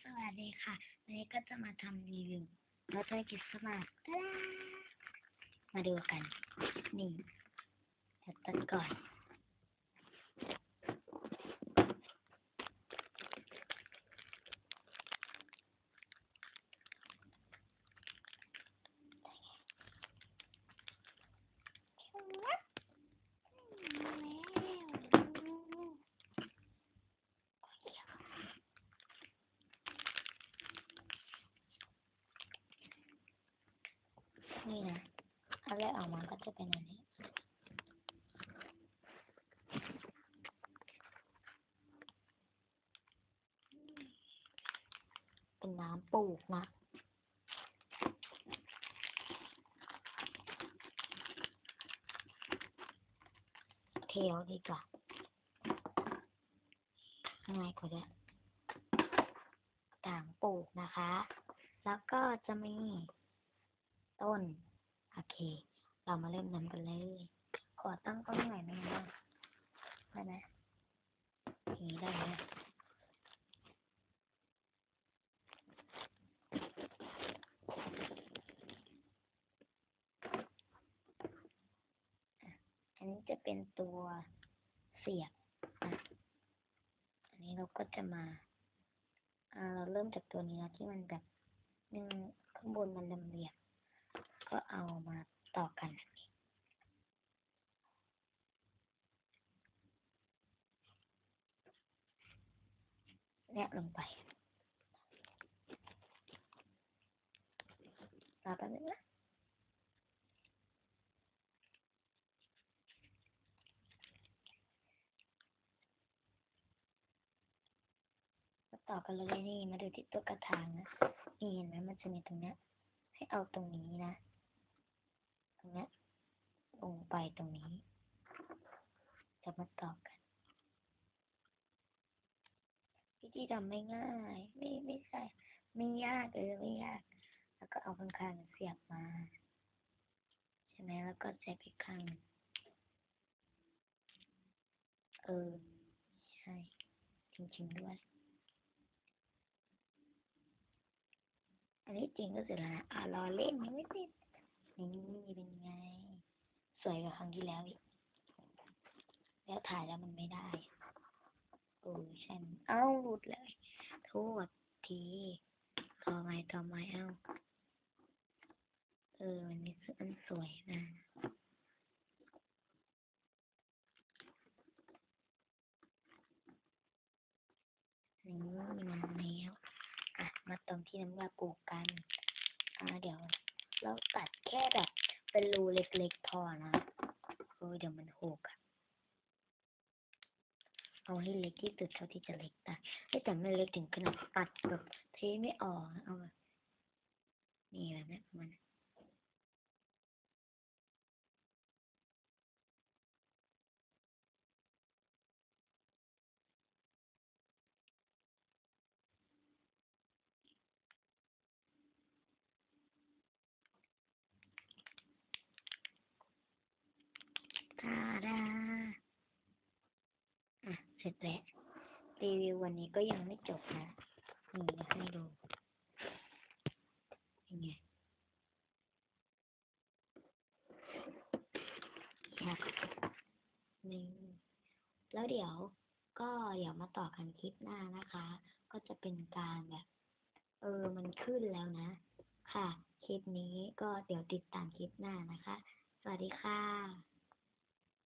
สวัสดีค่ะ วันนี้ก็จะมาทำรีวิวรถไฟคริสต์มาสตามาดูกัน นี่เดี๋ยวตัดก่อนนี่นะเอา แรกออกมาก็จะเป็นอันนี้ เป็นน้ำปลูกนะเทเอาดีกว่าง่ายกว่าด้วยต่างปลูกนะคะ แล้วก็จะมีต้น โอเค เรามาเริ่มนำกันเลย ขอตั้งต้นใหม่ไหมนะได้ไหมอย่างนี้ได้ไหมอันนี้จะเป็นตัวเสียบนะอันนี้เราก็จะมาอ่าเราเริ่มจากตัวนี้นะที่มันแบบหนึ่งข้างบนมันเหลี่ยมๆ ก็เอามาต่อกันแบบนี้ แนบลงไปรอแป๊บนึงนะมาต่อกันเลยนี่มาดูที่ตัวกระถางนะนี่เห็นไหมมันจะมีตรงเนี้ย ให้เอาตรงนี้นะตรงเนี้ยลงไปตรงนี้ จะมาต่อกัน วิธีทำไม่ง่าย ไม่ไม่ใช่ ไม่ยากเลยไม่ยาก แล้วก็เอาข้างๆเสียบมา ใช่ไหมแล้วก็ใช้อีกข้างหนึ่งเออ ใช่ จริงๆด้วย อันนี้จริงก็เสร็จแล้วนะอ่ารอเล่นยังไม่ติดนี่เป็นไง สวยกว่าครั้งที่แล้วอีก แล้วถ่ายแล้วมันไม่ได้ โอ้ยใช่มันเอ้าหลุดเลย โทษทีต่อไม้ต่อไมเอ้าเออมันนี่มันสวยนะนี่มาแล้วอะมาตรงที่น้ำยาปลูกกันอ่าเดี๋ยว เราตัดแค่แบบเป็นรูเล็กๆพอนะเออเดี๋ยวมันหกอะ เอาให้เล็กที่สุดเท่าที่จะเล็กได้แต่ไม่เล็กถึงขนาดตัดแบบเทไม่ออกเอาแบบนี่แบบนี้มันาดาอะ เสร็จแล้ว รีวิววันนี้ก็ยังไม่จบนะ นี่นะให้ดูเป็นไงครับนี่แล้วเดี๋ยวก็เดี๋ยวมาต่อกันคลิปหน้านะคะ ก็จะเป็นการแบบ เออมันขึ้นแล้วนะ ค่ะ คลิปนี้ก็เดี๋ยวติดตามคลิปหน้านะคะ สวัสดีค่ะ